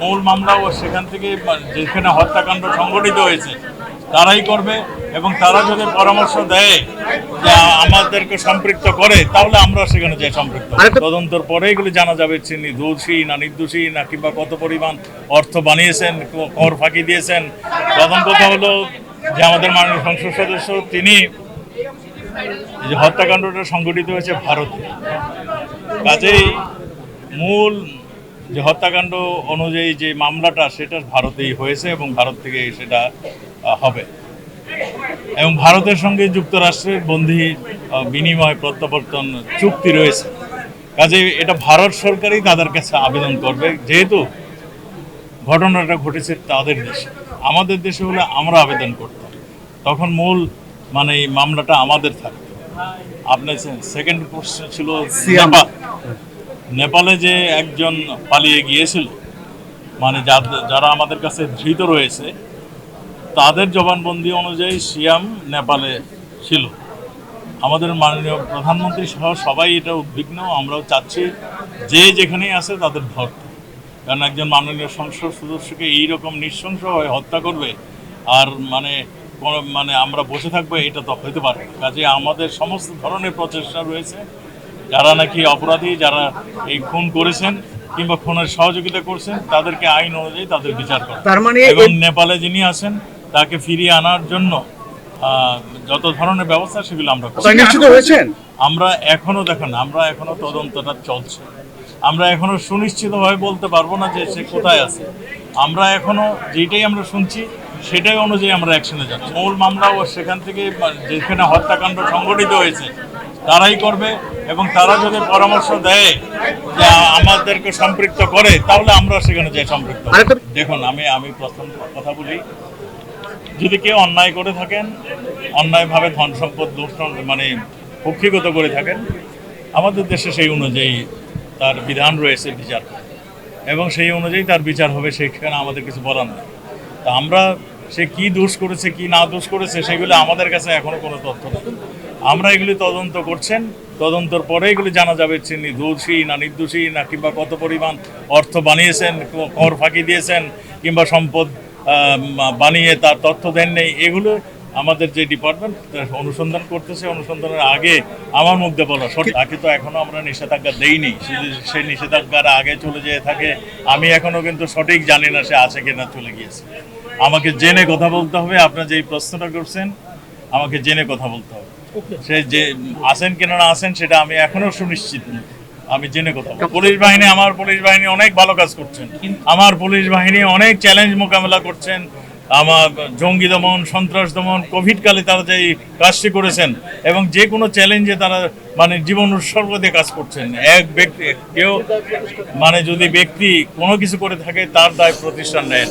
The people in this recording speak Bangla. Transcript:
মূল মামলা ও সেখান থেকে যেখানে হত্যাকাণ্ড সংঘটিত হয়েছে তারাই করবে এবং তারা যদি পরামর্শ দেয় যে আমাদেরকে সম্পৃক্ত করে তাহলে আমরা সেখানে যাই সম্পৃক্ত। তদন্তর পরে এগুলি জানা যাবে তিনি দোষী না নির্দোষী না কিংবা কত পরিমাণ অর্থ বানিয়েছেন কর ফাঁকি দিয়েছেন। প্রথম কথা হলো যে আমাদের মাননীয় সংসদ সদস্য তিনি যে হত্যাকাণ্ডটা সংঘটিত হয়েছে ভারতে কাজেই মূল যে হত্যাকাণ্ড অনুযায়ী যে মামলাটা সেটা ভারতেই হয়েছে এবং ভারত থেকে সেটা হবে। এবং ভারতের সঙ্গে যুক্তরাষ্ট্রের বন্ধি বিনিময় প্রত্যাবর্তন চুক্তি রয়েছে। কাজে এটা ভারত সরকারই তাদের কাছে আবেদন করবে যেহেতু ঘটনাটা ঘটেছে তাদের দেশে। আমাদের দেশে হলে আমরা আবেদন করতাম। তখন মূল মানে এই মামলাটা আমাদের থাকতো। আপনার সেকেন্ড কোশ্চেন ছিল সিয়াম। নেপাল নেপালে যে একজন পালিয়ে গিয়েছিল মানে যারা আমাদের কাছে ধৃত রয়েছে, তাদের জবানবন্দি অনুযায়ী সিয়াম নেপালে ছিল। আমাদের মাননীয় প্রধানমন্ত্রী সহ সবাই এটা উদ্বিগ্ন, আমরাও চাচ্ছি যে যেখানেই আছে তাদের ধরতে। কারণ একজন মাননীয় সংসদ সদস্যকে এইরকম নৃশংসভাবে হত্যা করবে, আর মানে মানে আমরা বসে থাকব, এটা তো হতে পারে কাজে আমাদের সমস্ত ধরনের প্রচেষ্টা রয়েছে যারা নাকি অপরাধী যারা এই খুন করেছেন কিংবা খুনের সহযোগিতা করছেন তাদেরকে আইন অনুযায়ী তাদের বিচার করে। তার মানে এবং নেপালে যিনি আছেন তাকে ফিরিয়ে আনার জন্য আহ, যত ধরনের ব্যবস্থা সেগুলো আমরা আমরা এখনও দেখেন আমরা এখনও তদন্তটা চলছে। আমরা এখনও সুনিশ্চিতভাবে বলতে পারব না যে সে কোথায় আছে। আমরা এখনও যেটাই আমরা শুনছি সেটাই অনুযায়ী আমরা অ্যাকশনে যাচ্ছি। মূল মামলা ও সেখান থেকে যেখানে হত্যাকাণ্ড সংঘটিত হয়েছে তারাই করবে এবং তারা যদি পরামর্শ দেয় যে আমাদেরকে সম্পৃক্ত করে তাহলে আমরা সেখানে যাই সম্পৃক্ত দেখুন আমি আমি প্রথম কথা বলি যদি কেউ অন্যায় করে থাকেন অন্যায়ভাবে ধন সম্পদ মানে কক্ষিগত করে থাকেন আমাদের দেশে সেই অনুযায়ী তার বিধান রয়েছে বিচার। এবং সেই অনুযায়ী তার বিচার হবে সেখানে আমাদের কিছু বলার নেই। তা আমরা সে কি দোষ করেছে, কি না দোষ করেছে, সেগুলো আমাদের কাছে এখনও কোনো তথ্য নেই। আমরা এগুলি তদন্ত করছেন, তদন্তর পরে এগুলি জানা যাবে তিনি দোষী না নির্দোষী না কিংবা কত পরিমাণ অর্থ বানিয়েছেন, কর ফাঁকি দিয়েছেন কিংবা সম্পদ বানিয়ে তার তথ্য দেন নেই এগুলো আমাদের যে ডিপার্টমেন্ট অনুসন্ধান করতেছে অনুসন্ধানের আগে আমার মুখে বলা। সঠিক তাকে তো এখনও আমরা নিষেধাজ্ঞা দেইনি। সে সেই নিষেধাজ্ঞার আগে চলে যেয়ে থাকে। আমি এখনও কিন্তু সঠিক জানি না সে আছে কিনা চলে গিয়েছে। আমাকে জেনে কথা বলতে হবে। আপনার যে এই প্রশ্নটা করছেন আমাকে জেনে কথা বলতে হবে। সে যে আসেন কিনা না আসেন সেটা আমি এখনও সুনিশ্চিত নই। আমি জেনে কথা বলব। পুলিশ বাহিনী আমার পুলিশ বাহিনী অনেক ভালো কাজ করছেন। আমার পুলিশ বাহিনী অনেক চ্যালেঞ্জ মোকাবেলা করছেন। আমার জঙ্গি দমন, সন্ত্রাস দমন, কোভিডকালে তারা যে কাজটি করেছেন এবং যে কোনো চ্যালেঞ্জে তারা মানে জীবন উৎসর্গ দিয়ে কাজ করছেন। এক ব্যক্তি কেউ মানে যদি ব্যক্তি কোনো কিছু করে থাকে, তার দায় প্রতিষ্ঠান নেয়।